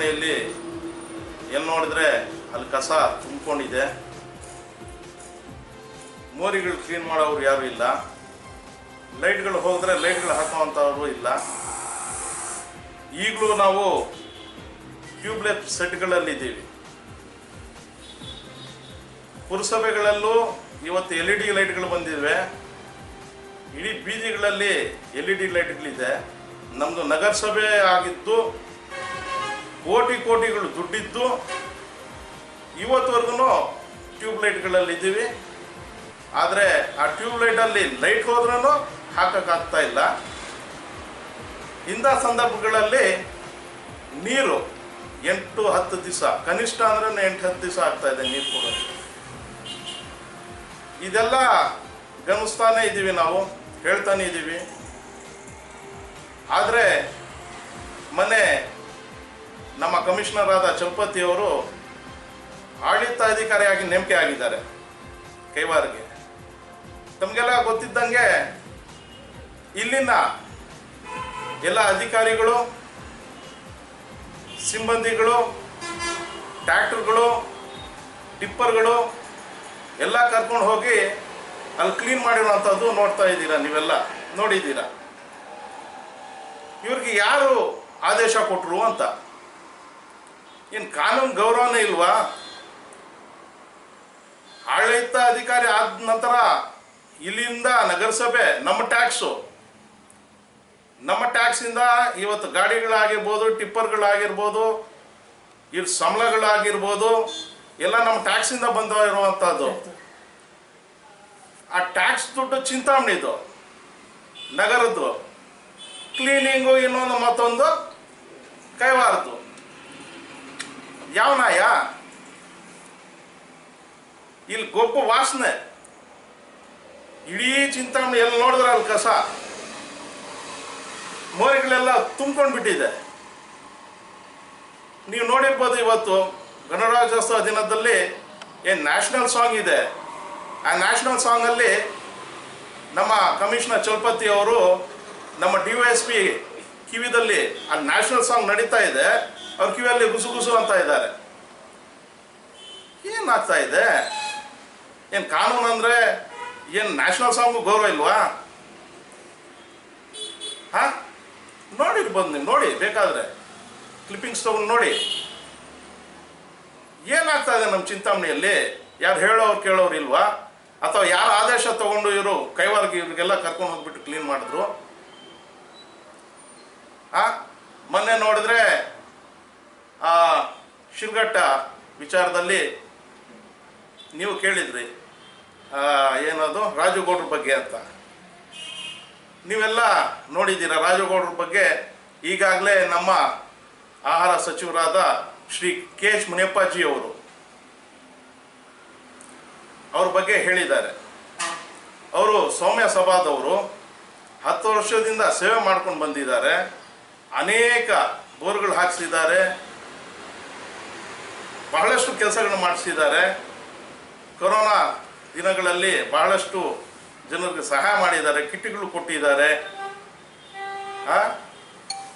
ಚಿಂತಾಮಣಿಯಲ್ಲಿ ಎಲ್ಲಿ ನೋಡಿದ್ರೆ ಅಲ್ಲಿ ಕಸ ತುಂಬಿಕೊಂಡಿದೆ. ಮೋರಿಗಳು ಕ್ಲೀನ್ ಮಾಡೋರು ಯಾರು ಇಲ್ಲ. ಲೈಟ್ಗಳು ಹೋದರೆ ಲೈಟ್ಗಳು ಹಾಕುವಂಥವ್ರು ಇಲ್ಲ. ಈಗಲೂ ನಾವು ಟ್ಯೂಬ್ಲೆಟ್ ಸೆಟ್ಗಳಲ್ಲಿದ್ದೀವಿ ಪುರಸಭೆಗಳಲ್ಲೂ ಇವತ್ತು ಎಲ್ ಇ ಡಿ ಲೈಟ್ಗಳು ಬಂದಿವೆ. ಇಡೀ ಬೀದಿಗಳಲ್ಲಿ ಎಲ್ ಇ ಡಿ ಲೈಟ್ಗಳಿದೆ. ನಮ್ಮದು ನಗರಸಭೆ ಆಗಿದ್ದು ಕೋಟಿ ಕೋಟಿಗಳು ದುಡ್ಡಿದ್ದು ಇವತ್ತುವರೆಗೂ ಟ್ಯೂಬ್ಲೈಟ್ಗಳಲ್ಲಿ ಇದ್ದೀವಿ ಆದರೆ ಆ ಟ್ಯೂಬ್ಲೈಟಲ್ಲಿ ಲೈಟ್ ಹೋದ್ರೂ ಹಾಕೋಕ್ಕಾಗ್ತಾ ಇಲ್ಲ. ಇಂಥ ಸಂದರ್ಭಗಳಲ್ಲಿ ನೀರು ಎಂಟು ಹತ್ತು ದಿವಸ, ಕನಿಷ್ಠ ಅಂದ್ರೆ ಎಂಟು ಹತ್ತು ದಿವಸ ಆಗ್ತಾ ಇದೆ ನೀರು ಕೊಡೋದು ಇದೆಲ್ಲ ಗಮನಿಸ್ತಾನೆ ಇದ್ದೀವಿ ನಾವು, ಹೇಳ್ತಾನೆ ಇದ್ದೀವಿ. ಆದರೆ ಮೊನ್ನೆ ನಮ್ಮ ಕಮಿಷನರ್ ಆದ ಚಲಪತಿ ಅವರು ಆಡಳಿತಾಧಿಕಾರಿಯಾಗಿ ನೇಮಕೆ ಆಗಿದ್ದಾರೆ, ಕೈವಾರಿಗೆ. ತಮಗೆಲ್ಲ ಗೊತ್ತಿದ್ದಂಗೆ ಇಲ್ಲಿನ ಎಲ್ಲ ಅಧಿಕಾರಿಗಳು, ಸಿಬ್ಬಂದಿಗಳು ಟ್ರ್ಯಾಕ್ಟರ್ಗಳು ಟಿಪ್ಪರ್ಗಳು ಎಲ್ಲ ಕರ್ಕೊಂಡು ಹೋಗಿ ಅಲ್ಲಿ ಕ್ಲೀನ್ ಮಾಡಿರುವಂಥದ್ದು ನೋಡ್ತಾ ಇದ್ದೀರಾ ನೀವೆಲ್ಲ? ನೋಡಿದ್ದೀರಾ? ಇವ್ರಿಗೆ ಯಾರು ಆದೇಶ ಕೊಟ್ಟರು ಅಂತ? ಏನು ಕಾನೂನು ಗೌರವನೇ ಇಲ್ವಾ? ಆಡಳಿತ ಅಧಿಕಾರಿ ಆದ ನಂತರ ಇಲ್ಲಿಂದ ನಗರಸಭೆ, ನಮ್ಮ ಟ್ಯಾಕ್ಸು. ನಮ್ಮ ಟ್ಯಾಕ್ಸಿಂದ ಇವತ್ತು ಗಾಡಿಗಳಾಗಿರ್ಬೋದು, ಟಿಪ್ಪರ್ಗಳಾಗಿರ್ಬೋದು ಇಲ್ಲಿ ಸಂಬಳಗಳಾಗಿರ್ಬೋದು, ಎಲ್ಲ ನಮ್ಮ ಟ್ಯಾಕ್ಸಿಂದ ಬಂದ ಇರುವಂಥದ್ದು ಆ ಟ್ಯಾಕ್ಸ್ ದುಡ್ಡು ಚಿಂತಾಮಣಿದು ನಗರದ್ದು. ಕ್ಲೀನಿಂಗು ಇನ್ನೊಂದು ಮತ್ತೊಂದು ಕೈವಾರದ್ದು. ಯಾವ ನಾಯ? ಇಲ್ಲಿ ಗೊಬ್ಬ ವಾಸನೆ. ಇಡೀ ಚಿಂತಾಮಣಿ ಎಲ್ಲಿ ನೋಡಿದ್ರೆ ಅಲ್ಲಿ ಕಸ? ಮೋರಿಗಳೆಲ್ಲ ತುಂಬ್ಕೊಂಡು ಬಿಟ್ಟಿದೆ. ನೀವು ನೋಡಿರ್ಬೋದು ಇವತ್ತು ಗಣರಾಜ್ಯೋತ್ಸವ ದಿನದಲ್ಲಿ ಏನು ನ್ಯಾಷನಲ್ ಸಾಂಗ್ ಇದೆ. ಆ ನ್ಯಾಷನಲ್ ಸಾಂಗಲ್ಲಿ ನಮ್ಮ ಕಮಿಷನರ್ ಚಲಪತಿ ಅವರು ನಮ್ಮ ಡಿ ವೈ ಎಸ್ ಪಿ ಕಿವಿದಲ್ಲಿ ಆ ನ್ಯಾಷನಲ್ ಸಾಂಗ್ ನಡೀತಾ ಇದೆ. ಅವ್ರ ಕಿವಿಯಲ್ಲಿ ಗುಸು ಗುಸು ಅಂತ ಇದ್ದಾರೆ. ಏನಾಗ್ತಾ ಇದೆ? ಏನು ಕಾನೂನು ಅಂದರೆ ಏನು ನ್ಯಾಷನಲ್ ಸಾಂಗ್ ಗೌರವ ಇಲ್ವಾ? ಹಾ? ಬಂದು ನೀವು, ನೋಡಿ, ಬೇಕಾದ್ರೆ. ಕ್ಲಿಪ್ಪಿಂಗ್ಸ್ ತಗೊಂಡು ನೋಡಿ. ಏನಾಗ್ತಾ ಇದೆ ನಮ್ಮ ಚಿಂತಾಮಣಿಯಲ್ಲಿ? ಯಾರು ಹೇಳೋರು ಕೇಳೋರು ಇಲ್ವಾ? ಅಥವಾ ಯಾರು ಆದೇಶ ತಗೊಂಡು ಇವರು ಕೈವಾರಿಗೆ ಇವ್ರಿಗೆಲ್ಲ ಕರ್ಕೊಂಡು ಹೋಗ್ಬಿಟ್ಟು ಕ್ಲೀನ್ ಮಾಡಿದ್ರು? ಆ ಮೊನ್ನೆ ನೋಡಿದ್ರೆ ಆ ಶಿಲ್ಘಟ್ಟ ವಿಚಾರದಲ್ಲಿ ನೀವು ಕೇಳಿದ್ರಿ. ಏನದು? ರಾಜುಗೌಡ್ರ ಬಗ್ಗೆ ಅಂತ. ನೀವೆಲ್ಲ ನೋಡಿದ್ದೀರ ರಾಜುಗೌಡ್ರ ಬಗ್ಗೆ? ಈಗಾಗಲೇ ನಮ್ಮ ಆಹಾರ ಸಚಿವರಾದ ಶ್ರೀ ಕೆ ಎಚ್ ಮುನಿಯಪ್ಪಾಜಿ ಅವರು ಅವ್ರ ಬಗ್ಗೆ ಹೇಳಿದ್ದಾರೆ. ಅವರು ಸೌಮ್ಯ ಸಭಾದವರು, ಹತ್ತು ವರ್ಷದಿಂದ ಸೇವೆ ಮಾಡ್ಕೊಂಡು ಬಂದಿದ್ದಾರೆ. ಅನೇಕ ಬೋರ್ಗಳು ಹಾಕ್ಸಿದ್ದಾರೆ. ಬಹಳಷ್ಟು ಕೆಲಸಗಳನ್ನು ಮಾಡಿಸಿದ್ದಾರೆ. ಕೊರೋನಾ ದಿನಗಳಲ್ಲಿ ಬಹಳಷ್ಟು ಜನರಿಗೆ ಸಹಾಯ ಮಾಡಿದ್ದಾರೆ, ಕಿಟ್ಗಳು ಕೊಟ್ಟಿದ್ದಾರೆ?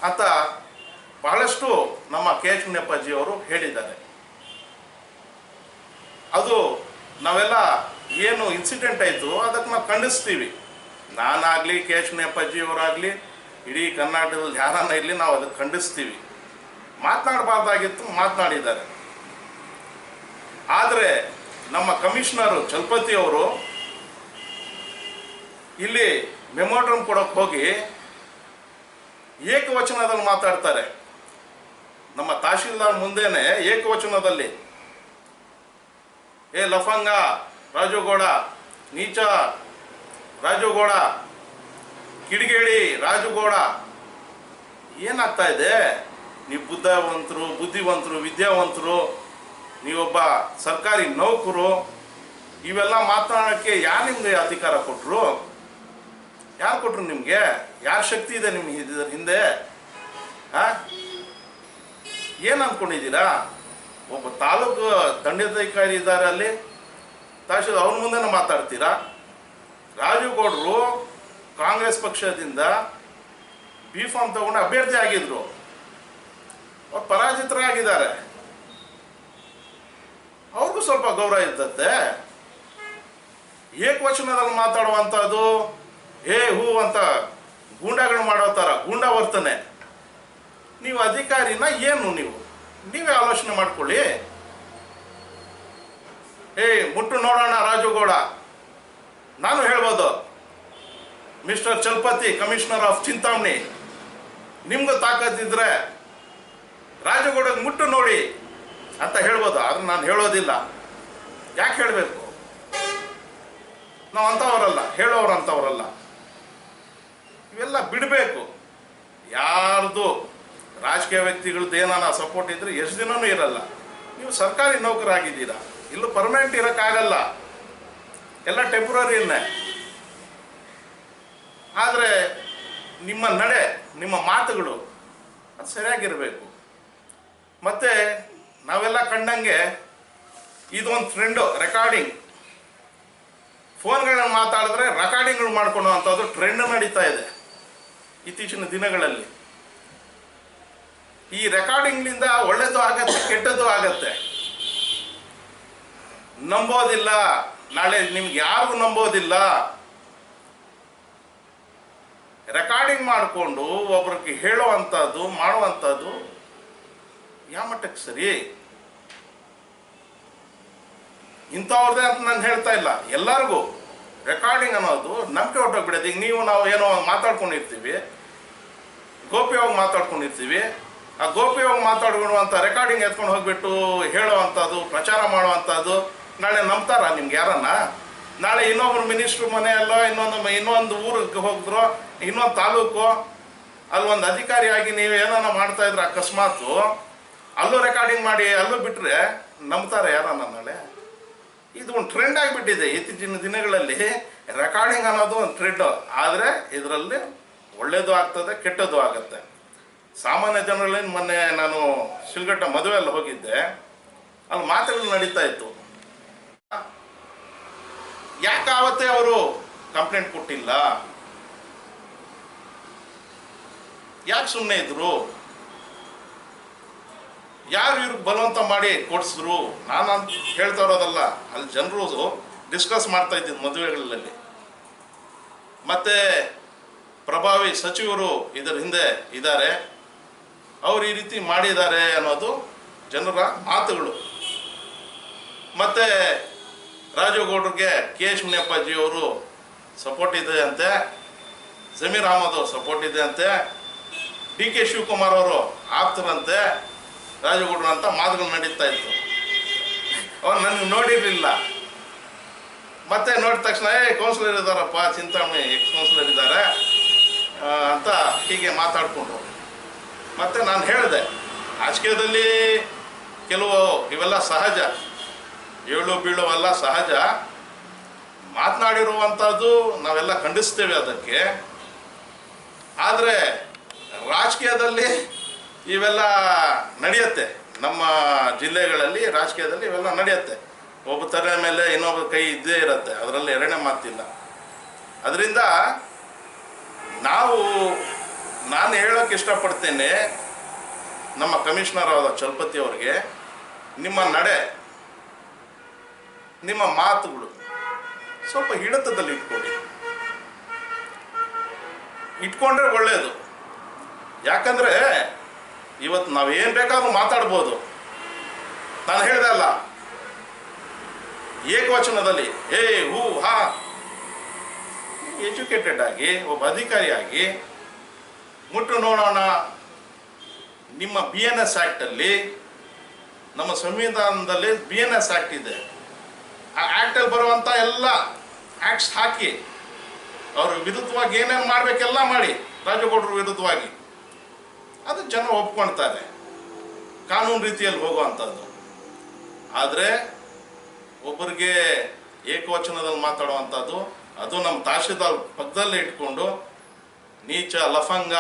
ಅಂತ ಬಹಳಷ್ಟು ನಮ್ಮ ಕೆ ಎಚ್ ಮುನಿಯಪ್ಪಾಜಿ ಅವರು ಹೇಳಿದ್ದಾರೆ. ಅದು ನಾವೆಲ್ಲ ಏನು ಇನ್ಸಿಡೆಂಟ್ ಆಯಿತು, ಅದಕ್ಕೆ ನಾವು ಖಂಡಿಸ್ತೀವಿ. ನಾನಾಗಲಿ, ಕೆ ಎಚ್ ಮುನಿಯಪ್ಪಾಜಿ ಅವರಾಗಲಿ, ಇಡೀ ಕರ್ನಾಟಕದಲ್ಲಿ ಯಾರನ್ನ ಇರಲಿ ನಾವು ಅದಕ್ಕೆ ಖಂಡಿಸ್ತೀವಿ. ಮಾತನಾಡಬಾರ್ದಾಗಿತ್ತು ಮಾತನಾಡಿದ್ದಾರೆ. ಆದರೆ ನಮ್ಮ ಕಮಿಷನರು ಚಲಪತಿ ಅವರು ಇಲ್ಲಿ ಮೆಮೋಟ್ರಮ್ ಕೊಡೋಕೆ ಹೋಗಿ ಏಕವಚನದಲ್ಲಿ ಮಾತಾಡ್ತಾರೆ. ನಮ್ಮ ತಹಶೀಲ್ದಾರ್ ಮುಂದೆನೆ ಏಕವಚನದಲ್ಲಿ, ಏ ಲಫಂಗ, ರಾಜುಗೌಡ, ನೀಚ, ರಾಜುಗೌಡ, ಕಿಡಿಗೇಡಿ, ರಾಜುಗೌಡ, ಏನಾಗ್ತಾ ಇದೆ? ನೀವು ಬುದ್ಧವಂತರು, ಬುದ್ಧಿವಂತರು, ವಿದ್ಯಾವಂತರು ನೀವೊಬ್ಬ ಸರ್ಕಾರಿ ನೌಕರು, ಇವೆಲ್ಲ ಮಾತನಾಡೋಕ್ಕೆ ಯಾರು ನಿಮಗೆ ಅಧಿಕಾರ ಕೊಟ್ಟರು ಯಾರು ಕೊಟ್ಟರು ನಿಮಗೆ? ಯಾರ ಶಕ್ತಿ ಇದೆ ನಿಮ್ಗೆ ಇದರ ಹಿಂದೆ? ಏನು ಅಂದ್ಕೊಂಡಿದ್ದೀರಾ ಒಬ್ಬ ತಾಲೂಕು ದಂಡಾಧಿಕಾರಿ ಇದ್ದಾರೆ ಅಲ್ಲಿ. ತಹಶೀಲ್ ಅವ್ರ ಮುಂದೆನೇ ಮಾತಾಡ್ತೀರಾ? ರಾಜುಗೌಡರು ಕಾಂಗ್ರೆಸ್ ಪಕ್ಷದಿಂದ ಬಿ ಫಾರ್ಮ್ ತಗೊಂಡು ಅಭ್ಯರ್ಥಿ ಆಗಿದ್ರು. ಅವ್ರು ಪರಾಜಿತರಾಗಿದ್ದಾರೆ. ಅವ್ರಿಗೂ ಸ್ವಲ್ಪ ಗೌರವ ಇದ್ದತ್ತೆ ಏಕವಚನದಲ್ಲಿ ಮಾತಾಡುವಂಥದ್ದು ಹೇ ಹೂ ಅಂತ ಗೂಂಡಾಗಳು ಮಾಡೋ ಥರ ಗೂಂಡ ವರ್ತನೆ ನೀವು ಅಧಿಕಾರಿನ ಏನು ನೀವು? ನೀವೇ ಆಲೋಚನೆ ಮಾಡ್ಕೊಳ್ಳಿ. ಏ ಮುಟ್ಟು ನೋಡೋಣ ರಾಜುಗೌಡ ನಾನು ಹೇಳ್ಬೋದು, mister Chalpati, commissioner of Chintamani, ನಿಮ್ಗೂ ತಾಕತ್ತಿದ್ರೆ ರಾಜಗೌಡಗೆ ಮುಟ್ಟು ನೋಡಿ. ಅಂತ ಹೇಳ್ಬೋದು, ಆದ್ರೆ ನಾನು ಹೇಳೋದಿಲ್ಲ. ಯಾಕೆ ಹೇಳಬೇಕು? ನಾವು ಅಂಥವರಲ್ಲ ಹೇಳೋರು ಅಂಥವರಲ್ಲ ಇವೆಲ್ಲ ಬಿಡಬೇಕು. ಯಾರ್ದು ರಾಜಕೀಯ ವ್ಯಕ್ತಿಗಳದ್ದು ಏನಾನ ಸಪೋರ್ಟ್ ಇದ್ರೆ ಎಷ್ಟು ದಿನವೂ ಇರಲ್ಲ. ನೀವು ಸರ್ಕಾರಿ ನೌಕರಾಗಿದ್ದೀರಾ. ಇಲ್ಲೂ ಪರ್ಮನೆಂಟ್ ಇರೋಕ್ಕಾಗಲ್ಲ. ಎಲ್ಲ ಟೆಂಪ್ರರಿನೇ ಆದರೆ ನಿಮ್ಮ ನಡೆ, ನಿಮ್ಮ ಮಾತುಗಳು ಅದು ಸರಿಯಾಗಿರಬೇಕು. ಮತ್ತು ನಾವೆಲ್ಲ ಕಂಡಂಗೆ ಇದೊಂದು ಟ್ರೆಂಡು ರೆಕಾರ್ಡಿಂಗ್ ಫೋನ್ಗಳನ್ನ ಮಾತಾಡಿದ್ರೆ ರೆಕಾರ್ಡಿಂಗ್ಗಳು ಮಾಡ್ಕೊಳ್ಳೋ ಅಂಥದ್ದು ಟ್ರೆಂಡ್ ನಡೀತಾ ಇದೆ ಇತ್ತೀಚಿನ ದಿನಗಳಲ್ಲಿ. ಈ ರೆಕಾರ್ಡಿಂಗ್ನಿಂದ ಒಳ್ಳೆಯದು ಆಗತ್ತೆ, ಕೆಟ್ಟದ್ದು ಆಗತ್ತೆ. ನಂಬೋದಿಲ್ಲ. ನಾಳೆ ನಿಮ್ಗೆ ಯಾರಿಗೂ ನಂಬೋದಿಲ್ಲ. ರೆಕಾರ್ಡಿಂಗ್ ಮಾಡಿಕೊಂಡು ಒಬ್ರಿಗೆ ಹೇಳುವಂಥದ್ದು, ಮಾಡುವಂಥದ್ದು ಯಾವ ಮಟ್ಟಕ್ಕೆ ಸರಿ? ಇಂಥವ್ರದೇ ಅಂತ ನಾನು ಹೇಳ್ತಾ ಇಲ್ಲ. ಎಲ್ಲರಿಗೂ ರೆಕಾರ್ಡಿಂಗ್ ಅನ್ನೋದು ನಂಬಿಕೆ ಹೊಟ್ಟೋಗ್ಬಿಡೋದು ಈಗ ನೀವು ನಾವು ಏನೋ ಮಾತಾಡ್ಕೊಂಡಿರ್ತೀವಿ ಗೋಪ್ಯವಾಗಿ ಮಾತಾಡ್ಕೊಂಡಿರ್ತೀವಿ, ಆ ಗೋಪ್ಯವಾಗಿ ಮಾತಾಡ್ಕೊಳ್ಳುವಂಥ ರೆಕಾರ್ಡಿಂಗ್ ಎತ್ಕೊಂಡು ಹೋಗ್ಬಿಟ್ಟು ಹೇಳುವಂಥದ್ದು ಪ್ರಚಾರ ಮಾಡುವಂಥದ್ದು ನಾಳೆ ನಂಬ್ತಾರ ನಿಮ್ಗೆ ಯಾರನ್ನ? ನಾಳೆ ಇನ್ನೊಬ್ರು ಮಿನಿಸ್ಟ್ರು ಮನೆಯಲ್ಲೋ ಇನ್ನೊಂದು ಇನ್ನೊಂದು ಊರಿಗೆ ಹೋಗಿದ್ರು ಇನ್ನೊಂದು ತಾಲೂಕು, ಅಲ್ಲಿ ಒಂದು ಅಧಿಕಾರಿಯಾಗಿ ನೀವು ಏನನ್ನ ಮಾಡ್ತಾ ಇದ್ರೆ ಅಕಸ್ಮಾತು ಅಲ್ಲೂ ರೆಕಾರ್ಡಿಂಗ್ ಮಾಡಿ, ಅಲ್ಲೂ ಬಿಟ್ಟರೆ ನಂಬ್ತಾರೆ ಯಾರನ್ನ ನಾಳೆ ಇದು ಒಂದು ಟ್ರೆಂಡ್ ಆಗಿಬಿಟ್ಟಿದೆ ಇತ್ತೀಚಿನ ದಿನಗಳಲ್ಲಿ. ರೆಕಾರ್ಡಿಂಗ್ ಅನ್ನೋದು ಒಂದು ಟ್ರೆಂಡ್ ಆದರೆ ಇದರಲ್ಲಿ ಒಳ್ಳೇದು ಆಗ್ತದೆ, ಕೆಟ್ಟದ್ದು ಆಗುತ್ತೆ. ಸಾಮಾನ್ಯ ಜನರಲ್ಲಿ ಮೊನ್ನೆ ನಾನು ಶಿಲ್ಗಟ್ಟ ಮದುವೆ ಅಲ್ಲಿ ಹೋಗಿದ್ದೆ. ಅಲ್ಲಿ ಮಾತುಗಳು ನಡೀತಾ ಇತ್ತು. ಯಾಕೆ ಆವತ್ತೇ ಅವರು ಕಂಪ್ಲೇಂಟ್ ಕೊಟ್ಟಿಲ್ಲ? ಯಾಕೆ ಸುಮ್ಮನೆ ಇದ್ರು? ಯಾರು ಇವ್ರಿಗೆ ಬಲವಂತ ಮಾಡಿ ಕೊಡಿಸಿದ್ರು? ನಾನು ಅಂತ ಹೇಳ್ತಾ ಇರೋದಲ್ಲ. ಅಲ್ಲಿ ಜನರು ಡಿಸ್ಕಸ್ ಮಾಡ್ತಾ ಇದ್ದಿದ್ದು ಮದುವೆಗಳಲ್ಲಿ. ಮತ್ತೆ ಪ್ರಭಾವಿ ಸಚಿವರು ಇದರ ಹಿಂದೆ ಇದ್ದಾರೆ. ಅವರು ಈ ರೀತಿ ಮಾಡಿದ್ದಾರೆ ಅನ್ನೋದು ಜನರ ಮಾತುಗಳು. ಮತ್ತೆ ರಾಜಗೌಡ್ರಿಗೆ ಕೆ ಎಚ್ ಮುನಿಯಪ್ಪಾಜಿಯವರು ಸಪೋರ್ಟ್ ಇದೆ ಅಂತೆ. ಜಮೀರ್ ಅಹಮದ್ ಸಪೋರ್ಟ್ ಇದೆ ಅಂತೆ. ಡಿ ಕೆ ಶಿವಕುಮಾರ್ ಅವರು ಆಪ್ತರಂತೆ. ರಾಜಗೌಡ್ರು ಅಂತ ಮಾತುಗಳು ನಡೀತಾ ಇತ್ತು. ಅವ್ರು ನನಗೆ ನೋಡಿರಲಿಲ್ಲ. ಮತ್ತೆ ನೋಡಿದ ತಕ್ಷಣ, ಏ ಕೌನ್ಸಿಲರ್ ಇದ್ದಾರಪ್ಪ ಚಿಂತಾಮಣಿ ಎಕ್ಸ್ ಕೌನ್ಸಿಲರ್ ಇದ್ದಾರೆ ಅಂತ ಹೀಗೆ ಮಾತಾಡಿಕೊಂಡು. ಮತ್ತೆ ನಾನು ಹೇಳಿದೆ, ರಾಜಕೀಯದಲ್ಲಿ ಕೆಲವು ಇವೆಲ್ಲ ಸಹಜ. ಏಳು ಬೀಳುವೆಲ್ಲ ಸಹಜ. ಮಾತನಾಡಿರುವಂಥದ್ದು ನಾವೆಲ್ಲ ಖಂಡಿಸ್ತೇವೆ ಅದಕ್ಕೆ. ಆದರೆ ರಾಜಕೀಯದಲ್ಲಿ ಇವೆಲ್ಲ ನಡೆಯುತ್ತೆ. ನಮ್ಮ ಜಿಲ್ಲೆಗಳಲ್ಲಿ, ರಾಜಕೀಯದಲ್ಲಿ ಇವೆಲ್ಲ ನಡೆಯುತ್ತೆ. ಒಬ್ಬ ತಲೆ ಮೇಲೆ ಇನ್ನೊಬ್ಬ ಕೈ ಇದ್ದೇ ಇರುತ್ತೆ. ಅದರಲ್ಲಿ ಎರಡನೇ ಮಾತಿಲ್ಲ. ಅದರಿಂದ ನಾವು, ನಾನು ಹೇಳೋಕೆ ಇಷ್ಟಪಡ್ತೇನೆ, ನಮ್ಮ ಕಮಿಷನರ್ ಆದ ಚಲಪತಿ ಅವರಿಗೆ, ನಿಮ್ಮ ನಡೆ, ನಿಮ್ಮ ಮಾತುಗಳು ಸ್ವಲ್ಪ ಹಿಡಿತದಲ್ಲಿ ಇಟ್ಕೊಳ್ಳಿ. ಇಟ್ಕೊಂಡ್ರೆ ಒಳ್ಳೆಯದು ಯಾಕಂದ್ರೆ ಇವತ್ತು ನಾವೇನು ಬೇಕಾದ್ರೂ ಮಾತಾಡ್ಬೋದು. ನಾನು ಹೇಳ್ದೆ ಅಲ್ಲ. ಏಕವಚನದಲ್ಲಿ ಏ ಹೂ, ಹಾ. ಎಜುಕೇಟೆಡ್ ಆಗಿ, ಒಬ್ಬ ಅಧಿಕಾರಿಯಾಗಿ ಮುಟ್ಟು ನೋಡೋಣ. ನಿಮ್ಮ ಬಿ ಎನ್ ಎಸ್ ಆ್ಯಕ್ಟಲ್ಲಿ ನಮ್ಮ ಸಂವಿಧಾನದಲ್ಲಿ ಬಿ ಎನ್ ಎಸ್ ಆ್ಯಕ್ಟ್ ಇದೆ. ಆ ಆ್ಯಕ್ಟಲ್ಲಿ ಬರುವಂಥ ಎಲ್ಲ ಆ್ಯಕ್ಟ್ಸ್ ಹಾಕಿ, ಅವರು ವಿರುದ್ಧವಾಗಿ ಏನೇನು ಮಾಡಬೇಕೆಲ್ಲ ಮಾಡಿ, ರಾಜಗೌಡರ ವಿರುದ್ಧವಾಗಿ. ಅದು ಜನ ಒಪ್ಕೊಳ್ತಾರೆ ಕಾನೂನು ರೀತಿಯಲ್ಲಿ ಹೋಗುವಂಥದ್ದು ಆದರೆ ಒಬ್ಬರಿಗೆ ಏಕವಚನದಲ್ಲಿ ಮಾತಾಡುವಂಥದ್ದು ಅದು ನಮ್ಮ ತಹಶೀಲ್ದಾರ್ ಪಕ್ಕದಲ್ಲೇ ಇಟ್ಕೊಂಡು ನೀಚ, ಲಫಂಗ,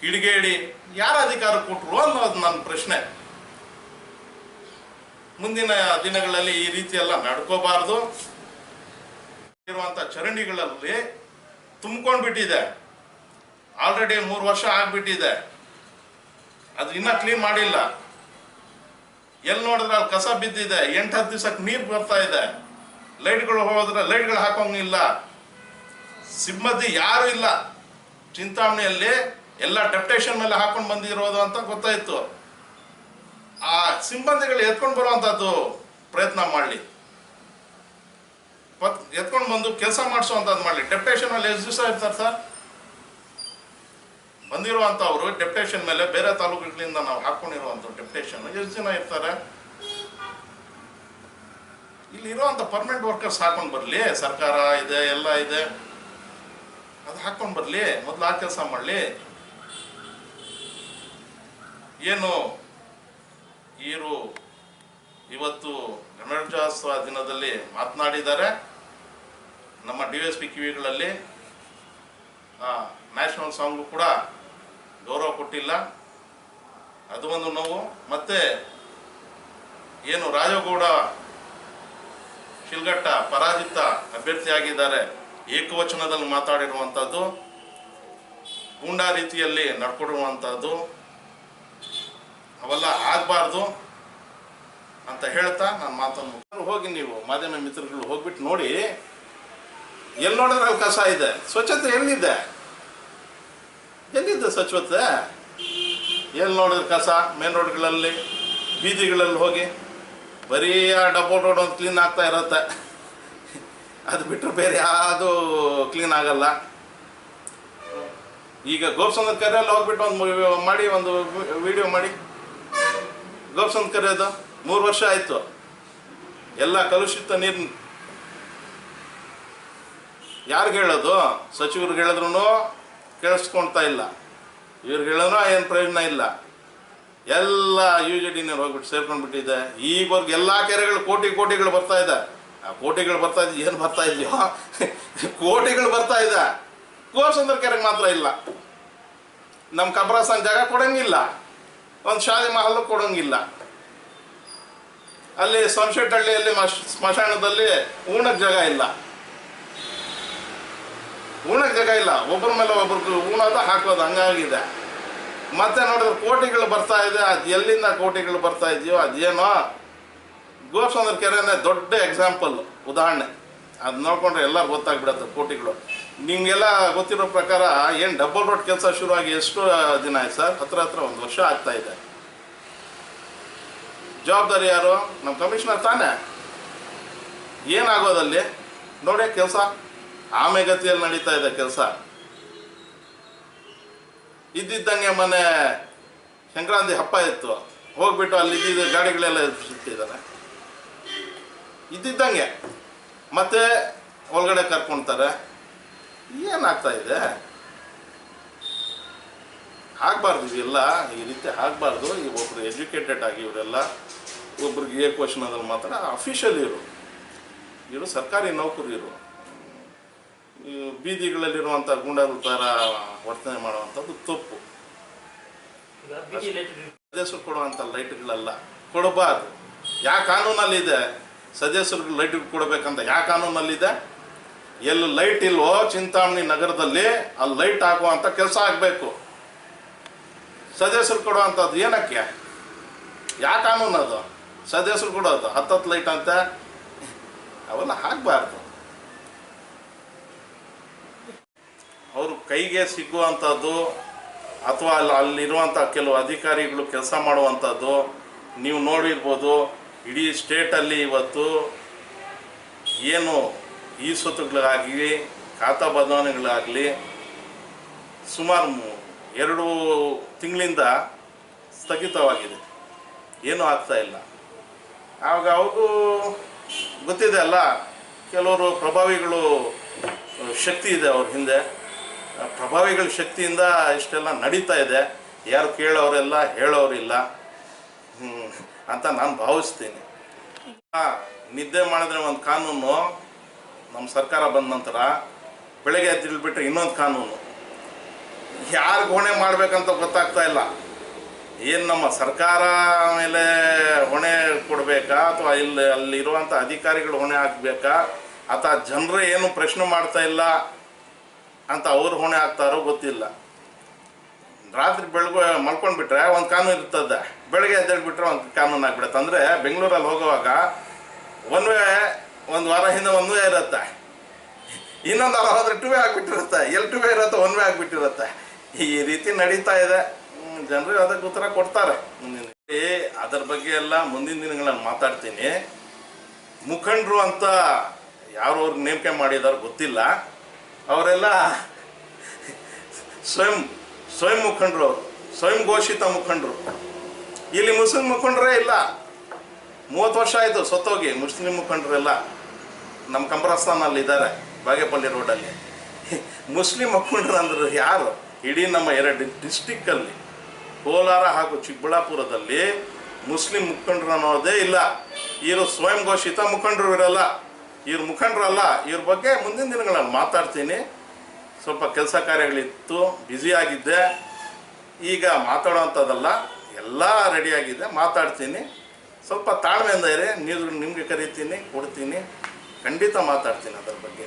ಕಿಡಿಗೇಡಿ ಯಾರ ಅಧಿಕಾರ ಕೊಟ್ಟರು ಅನ್ನೋದು ನನ್ನ ಪ್ರಶ್ನೆ. ಮುಂದಿನ ದಿನಗಳಲ್ಲಿ ಈ ರೀತಿ ಎಲ್ಲ ನಡ್ಕೋಬಾರ್ದು. ಇರುವಂಥ ಚರಂಡಿಗಳಲ್ಲಿ ತುಂಬ್ಕೊಂಡು ಬಿಟ್ಟಿದೆ ಆಲ್ರೆಡಿ ಮೂರು ವರ್ಷ ಆಗ್ಬಿಟ್ಟಿದೆ. ಅದು ಇನ್ನೂ ಕ್ಲೀನ್ ಮಾಡಿಲ್ಲ. ಎಲ್ಲಿ ನೋಡಿದ್ರೆ ಅಲ್ಲಿ ಕಸ ಬಿದ್ದಿದೆ, ಎಂಟು ಹತ್ತು ದಿವಸಕ್ಕೆ ನೀರು ಬರ್ತಾ ಇದೆ. ಲೈಟ್ಗಳು ಹೋದ್ರೆ ಲೈಟ್ಗಳು ಹಾಕೋಂಗಿಲ್ಲ. ಸಿಬ್ಬಂದಿ ಯಾರು ಇಲ್ಲ. ಚಿಂತಾಮಣಿಯಲ್ಲಿ ಎಲ್ಲ ಡೆಪ್ಟೇಷನ್ ಮೇಲೆ ಹಾಕೊಂಡು ಬಂದಿರೋದು ಅಂತ ಗೊತ್ತಾಯ್ತು. ಆ ಸಿಬ್ಬಂದಿಗಳು ಎತ್ಕೊಂಡು ಬರುವಂಥದ್ದು ಪ್ರಯತ್ನ ಮಾಡಲಿ. ಎತ್ಕೊಂಡು ಬಂದು ಕೆಲಸ ಮಾಡಿಸುವಂಥದ್ದು ಮಾಡಲಿ. ಡೆಪ್ಟೇಷನ್ ಅಲ್ಲಿ ಎಷ್ಟು ದಿವಸ ಇರ್ತಾರೆ ಸರ್? ಬಂದಿರುವಂಥವ್ರು ಡೆಪ್ಟೇಷನ್ ಮೇಲೆ ಬೇರೆ ತಾಲೂಕುಗಳಿಂದ ನಾವು ಹಾಕೊಂಡಿರುವಂಥ ಡೆಪ್ಟೇಷನ್. ಎಷ್ಟು ಜನ ಇರ್ತಾರೆ? ಇಲ್ಲಿ ಇರುವಂಥ ಪರ್ಮನೆಂಟ್ ವರ್ಕರ್ಸ್ ಹಾಕೊಂಡು ಬರಲಿ, ಸರ್ಕಾರ ಇದೆ, ಎಲ್ಲ ಇದೆ. ಅದು ಹಾಕೊಂಡು ಬರಲಿ, ಮೊದಲು ಆ ಕೆಲಸ ಮಾಡಲಿ. ಏನು? ಇವರು ಇವತ್ತು ಗಣರಾಜ್ಯೋತ್ಸವ ದಿನದಲ್ಲಿ ಮಾತನಾಡಿದ್ದಾರೆ. ನಮ್ಮ ಡಿ ಎಸ್ ಪಿ ಕಿವಿಗಳಲ್ಲಿ ನ್ಯಾಷನಲ್ ಸಾಂಗು ಕೂಡ ಗೌರವ ಕೊಟ್ಟಿಲ್ಲ. ಅದು ಒಂದು ನೋವು. ಮತ್ತೆ ಏನು ರಾಜಗೌಡ ಶಿಲ್ಗಟ್ಟ ಪರಾಜಿತ ಅಭ್ಯರ್ಥಿಯಾಗಿದ್ದಾರೆ ಏಕವಚನದಲ್ಲಿ ಮಾತಾಡಿರುವಂಥದ್ದು ಗೂಂಡಾ ರೀತಿಯಲ್ಲಿ ನಡ್ಕೊಂಡಿರುವಂಥದ್ದು ಅವೆಲ್ಲ ಆಗಬಾರ್ದು ಅಂತ ಹೇಳ್ತಾ ನಾನು ಮಾತನ್ನು ಹೋಗಿ ನೀವು ಮಾಧ್ಯಮ ಮಿತ್ರಗಳು ಹೋಗ್ಬಿಟ್ಟು ನೋಡಿ, ಎಲ್ಲಿ ನೋಡಿದ್ರೆ ಅಲ್ಲಿ ಕಸ ಇದೆ. ಸ್ವಚ್ಛತೆ ಎಲ್ಲಿದೆ? ಎಲ್ಲಿದೆ ಸ್ವಚ್ಛತೆ? ಎಲ್ಲಿ ನೋಡಿದ್ರೆ ಕಸ? ಮೇನ್ ರೋಡ್ಗಳಲ್ಲಿ ಬೀದಿಗಳಲ್ಲಿ ಹೋಗಿ ಬರೀ ಆ ಡಬ್ಬೋ ರೋಡ್ ಒಂದು ಕ್ಲೀನ್ ಆಗ್ತಾ ಇರುತ್ತೆ. ಅದು ಬಿಟ್ಟರೆ ಬೇರೆ ಯಾವುದು ಕ್ಲೀನ್ ಆಗಲ್ಲ. ಈಗ ಗೋಪ್ಸಂದ್ರ ಕರೆಯಲ್ಲಿ ಹೋಗ್ಬಿಟ್ಟು ಒಂದು ಮಾಡಿ, ಒಂದು ವಿಡಿಯೋ ಮಾಡಿ. ಗೋಪ್ಸಂದ್ ಕೆರೆದು ಮೂರು ವರ್ಷ ಆಯಿತು. ಎಲ್ಲ ಕಲುಷಿತ ನೀರು ಯಾರಿಗೆ ಹೇಳೋದು? ಸಚಿವ್ರಿಗೆ ಹೇಳಿದ್ರು ಕೇಳಿಸ್ಕೊಳ್ತಾ ಇಲ್ಲ. ಇವ್ರಿಗೆ ಹೇಳಿದ್ರು ಏನು ಪ್ರಯೋಜನ ಇಲ್ಲ. ಎಲ್ಲ ಯು ಜೆ ಡಿನವ್ರು ಹೋಗ್ಬಿಟ್ಟು ಸೇರ್ಕೊಂಡ್ಬಿಟ್ಟಿದೆ. ಈಗವರೆಗೆ ಎಲ್ಲ ಕೆರೆಗಳು ಕೋಟಿ ಕೋಟಿಗಳು ಬರ್ತಾ ಇದೆ. ಆ ಕೋಟಿಗಳು ಬರ್ತಾ ಇದೆ, ಏನು ಬರ್ತಾ ಇದೆಯೋ? ಕೋಟಿಗಳು ಬರ್ತಾ ಇದೆ. ಕೋಸಂದ್ರ ಕೆರೆಗೆ ಮಾತ್ರ ಇಲ್ಲ. ನಮ್ಮ ಕಬ್ರಾಸನ್ ಜಾಗ ಕೊಡಂಗಿಲ್ಲ. ಒಂದು ಶಾದಿ ಮಹಲ್ ಕೊಡಂಗಿಲ್ಲ. ಅಲ್ಲಿ ಸಂಶೆಟ್ಟಹಳ್ಳಿಯಲ್ಲಿ ಮಶ್ ಸ್ಮಶಾನದಲ್ಲಿ ಊಣಕ್ಕೆ ಜಾಗ ಇಲ್ಲ. ಉಣಕ್ಕೆ ಜಾಗ ಇಲ್ಲ. ಒಬ್ಬರ ಮೇಲೆ ಒಬ್ರಿಗೆ ಉಣೋದು ಹಾಕೋದು ಹಂಗಾಗಿದೆ. ಮತ್ತೆ ನೋಡಿದ್ರೆ ಕೋಟಿಗಳು ಬರ್ತಾ ಇದೆ. ಅದು ಎಲ್ಲಿಂದ ಕೋಟಿಗಳು ಬರ್ತಾ ಇದೆಯೋ ಅದೇನೋ. ಗೋಸಂದ್ರ ಕೆರೆನೇ ದೊಡ್ಡ ಎಕ್ಸಾಂಪಲ್ ಉದಾಹರಣೆ. ಅದು ನೋಡ್ಕೊಂಡ್ರೆ ಎಲ್ಲ ಗೊತ್ತಾಗ್ಬಿಡತ್ತೆ ಕೋಟಿಗಳು. ನಿಮಗೆಲ್ಲ ಗೊತ್ತಿರೋ ಪ್ರಕಾರ ಏನು ಡಬಲ್ ರೋಡ್ ಕೆಲಸ ಶುರುವಾಗಿ ಎಷ್ಟು ದಿನ ಆಯ್ತು ಸರ್? ಹತ್ರ ಹತ್ರ ಒಂದು ವರ್ಷ ಆಗ್ತಾ ಇದೆ. ಜವಾಬ್ದಾರಿ ಯಾರು? ನಮ್ಮ ಕಮಿಷನರ್ ತಾನೇ. ಏನಾಗೋದಲ್ಲಿ ನೋಡಿ ಕೆಲಸ. ಆಮೆಗತಿಯಲ್ಲಿ ನಡೀತಾ ಇದೆ ಕೆಲಸ. ಇದ್ದಿದ್ದಂಗೆ ಮೊನ್ನೆ ಸಂಕ್ರಾಂತಿ ಹಬ್ಬ ಇತ್ತು. ಹೋಗ್ಬಿಟ್ಟು ಅಲ್ಲಿ ಇದ್ದಿದ್ದ ಗಾಡಿಗಳೆಲ್ಲ ಸಿಕ್ತಿದ್ದಾನೆ ಇದ್ದಿದ್ದಂಗೆ ಮತ್ತೆ ಒಳಗಡೆ ಕರ್ಕೊಳ್ತಾರೆ ಏನಾಗ್ತಾ ಇದೆ? ಆಗಬಾರ್ದು ಇವೆಲ್ಲ. ಈ ರೀತಿ ಆಗಬಾರ್ದು. ಈ ಒಬ್ರು ಎಜುಕೇಟೆಡ್ ಆಗಿ ಇವರೆಲ್ಲ, ಒಬ್ರಿಗೆ ಏ ಅದ್ರಲ್ಲಿ ಮಾತ್ರ ಅಫಿಷಿಯಲ್ ಇರು. ಇವರು ಸರ್ಕಾರಿ ನೌಕರಿ ಇರು ಬೀದಿಗಳಲ್ಲಿರುವಂಥ ಗುಂಡರ ಥರ ವರ್ತನೆ ಮಾಡುವಂಥದ್ದು ತಪ್ಪು. ಸದಸ್ಯರು ಕೊಡುವಂಥ ಲೈಟ್ಗಳೆಲ್ಲ ಕೊಡಬಾರ್ದು. ಯಾವ ಕಾನೂನಲ್ಲಿದೆ ಸದಸ್ಯರು ಲೈಟ್ ಕೊಡಬೇಕಂತ ಯಾವ ಕಾನೂನಲ್ಲಿದೆ? ಎಲ್ಲಿ ಲೈಟ್ ಇಲ್ವೋ ಚಿಂತಾಮಣಿ ನಗರದಲ್ಲಿ ಅಲ್ಲಿ ಲೈಟ್ ಹಾಕುವಂಥ ಕೆಲಸ ಆಗಬೇಕು. ಸದಸ್ಯರು ಕೊಡುವಂಥದ್ದು ಏನಕ್ಕೆ? ಯಾವ ಕಾನೂನು ಅದು ಸದಸ್ಯರು ಕೊಡೋದು ಹತ್ತತ್ತು ಲೈಟ್ ಅಂತ? ಅವೆಲ್ಲ ಆಗಬಾರ್ದು ಅವರು ಕೈಗೆ ಸಿಗುವಂಥದ್ದು ಅಥವಾ ಅಲ್ಲಿ ಅಲ್ಲಿರುವಂಥ ಕೆಲವು ಅಧಿಕಾರಿಗಳು ಕೆಲಸ ಮಾಡುವಂಥದ್ದು ನೀವು ನೋಡಿರ್ಬೋದು, ಇಡೀ ಸ್ಟೇಟಲ್ಲಿ ಇವತ್ತು ಏನು ಈ ಸತ್ತುಗಳಾಗಲಿ, ಖಾತಾ ಬದಲಾವಣೆಗಳಾಗಲಿ ಸುಮಾರು ಎರಡು ತಿಂಗಳಿಂದ ಸ್ಥಗಿತವಾಗಿದೆ. ಏನೂ ಇಲ್ಲ. ಆವಾಗ ಅವ್ರಿಗೂ ಗೊತ್ತಿದೆ ಅಲ್ಲ, ಕೆಲವರು ಪ್ರಭಾವಿಗಳು ಶಕ್ತಿ ಇದೆ ಅವ್ರ ಹಿಂದೆ. ಪ್ರಭಾವಿಗಳ ಶಕ್ತಿಯಿಂದ ಇಷ್ಟೆಲ್ಲ ನಡೀತಾ ಇದೆ. ಯಾರು ಕೇಳೋರೆಲ್ಲ ಹೇಳೋರಿಲ್ಲ. ಅಂತ ನಾನು ಭಾವಿಸ್ತೀನಿ. ನಿದ್ದೆ ಮಾಡಿದ್ರೆ ಒಂದು ಕಾನೂನು ನಮ್ಮ ಸರ್ಕಾರ ಬಂದ ನಂತರ ಬೆಳಗ್ಗೆ ಎದ್ದಿಳ್ಬಿಟ್ರೆ ಇನ್ನೊಂದು ಕಾನೂನು. ಯಾರು ಹೊಣೆ ಮಾಡಬೇಕಂತ ಗೊತ್ತಾಗ್ತಾ ಇಲ್ಲ. ಏನು ನಮ್ಮ ಸರ್ಕಾರ ಮೇಲೆ ಹೊಣೆ ಕೊಡಬೇಕಾ ಅಥವಾ ಇಲ್ಲಿ ಅಲ್ಲಿರುವಂಥ ಅಧಿಕಾರಿಗಳು ಹೊಣೆ ಹಾಕಬೇಕಾ? ಅಥವಾ ಜನರು ಏನು ಪ್ರಶ್ನೆ ಮಾಡ್ತಾ ಇಲ್ಲ? ಅಂತ ಅವ್ರು ಹೊಣೆ ಆಗ್ತಾರೋ ಗೊತ್ತಿಲ್ಲ. ರಾತ್ರಿ ಬೆಳಗ್ಗೆ ಮಲ್ಕೊಂಡ್ಬಿಟ್ರೆ ಒಂದು ಕಾನೂನು ಇರ್ತದೆ. ಬೆಳಗ್ಗೆ ಎದ್ದೇಳ್ಬಿಟ್ರೆ ಒಂದು ಕಾನೂನು ಆಗ್ಬಿಡುತ್ತೆ. ಅಂದರೆ ಬೆಂಗಳೂರಲ್ಲಿ ಹೋಗುವಾಗ ಒನ್ ವೇ ಒಂದು ವಾರ ಹಿಂದೆ ಒನ್ ವೇ ಇರುತ್ತೆ. ಇನ್ನೊಂದು ವಾರ ಹೋದರೆ ಟು ವೇ ಆಗಿಬಿಟ್ಟಿರುತ್ತೆ. ಎಲ್ಲಿ ಟು ವೇ ಇರುತ್ತೆ ಒನ್ ವೇ ಆಗಿಬಿಟ್ಟಿರುತ್ತೆ. ಈ ರೀತಿ ನಡೀತಾ ಇದೆ. ಜನರು ಅದಕ್ಕೆ ಉತ್ತರ ಕೊಡ್ತಾರೆ. ಮುಂದಿನ ಅದರ ಬಗ್ಗೆ ಎಲ್ಲ ಮುಂದಿನ ದಿನಗಳಲ್ಲಿ ಮಾತಾಡ್ತೀನಿ. ಮುಖಂಡರು ಅಂತ ಯಾರು ಅವ್ರಿಗೆ ನೇಮಕ ಮಾಡಿದಾರೋ ಗೊತ್ತಿಲ್ಲ. ಅವರೆಲ್ಲ ಸ್ವಯಂ ಸ್ವಯಂ ಮುಖಂಡರು ಅವರು ಸ್ವಯಂ ಘೋಷಿತ ಮುಖಂಡರು. ಇಲ್ಲಿ ಮುಸ್ಲಿಂ ಮುಖಂಡರೇ ಇಲ್ಲ. ಮೂವತ್ತು ವರ್ಷ ಆಯಿತು ಸತ್ತೋಗಿ ಮುಸ್ಲಿಂ ಮುಖಂಡರೆಲ್ಲ ನಮ್ಮ ಕಂಬರಸ್ಥಾನಲ್ಲಿ ಇದ್ದಾರೆ, ಬಾಗೇಪಲ್ಲಿ ರೋಡಲ್ಲಿ. ಮುಸ್ಲಿಂ ಮುಖಂಡರು ಅಂದ್ರೆ ಯಾರು? ಇಡೀ ನಮ್ಮ ಎರಡು ಡಿಸ್ಟಿಕ್ಕಲ್ಲಿ, ಕೋಲಾರ ಹಾಗೂ ಚಿಕ್ಕಬಳ್ಳಾಪುರದಲ್ಲಿ ಮುಸ್ಲಿಂ ಮುಖಂಡರು ಅನ್ನೋದೇ ಇಲ್ಲ. ಇವರು ಸ್ವಯಂ ಘೋಷಿತ ಮುಖಂಡರು ಇರಲ್ಲ. ಇವ್ರ ಮುಖಂಡರಲ್ಲ, ಇವ್ರ ಬಗ್ಗೆ ಮುಂದಿನ ದಿನಗಳಲ್ಲಿ ಮಾತಾಡ್ತೀನಿ. ಸ್ವಲ್ಪ ಕೆಲಸ ಕಾರ್ಯಗಳಿತ್ತು ಬ್ಯುಸಿ ಆಗಿದ್ದೆ. ಈಗ ಮಾತಾಡೋವಂಥದ್ದಲ್ಲ ಎಲ್ಲ ರೆಡಿಯಾಗಿದೆ ಮಾತಾಡ್ತೀನಿ. ಸ್ವಲ್ಪ ತಾಳ್ಮೆಯಿಂದ ಇರಿ ನೀವು ನಿಮಗೆ ಕರಿತೀನಿ, ಕೊಡ್ತೀನಿ. ಖಂಡಿತ ಮಾತಾಡ್ತೀನಿ ಅದರ ಬಗ್ಗೆ.